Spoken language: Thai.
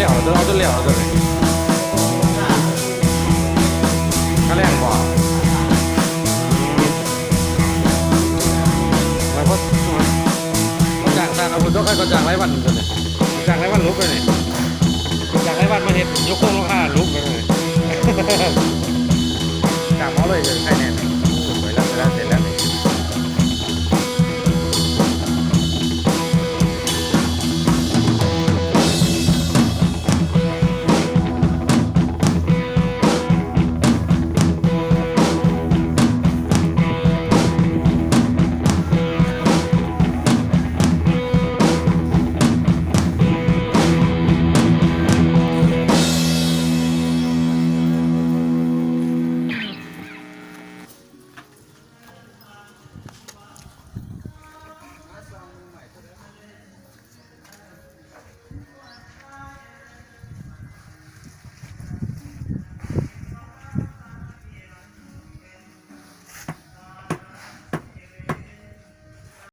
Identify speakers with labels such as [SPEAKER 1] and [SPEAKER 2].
[SPEAKER 1] เลี้ยวตัเอาตัวเลี้ยวเอาตัวไหนก็แรงกว่าแล้วก็ก็จ้างสร้างอาบุญต้องให้ก็จ้างไรวันหกันเลยจ้างไรวันลุกไปเลยจ้างไรวันมาเห็ดยกโค้งลงค่าลุกไปเลยจ้างเขาเลยใครแน่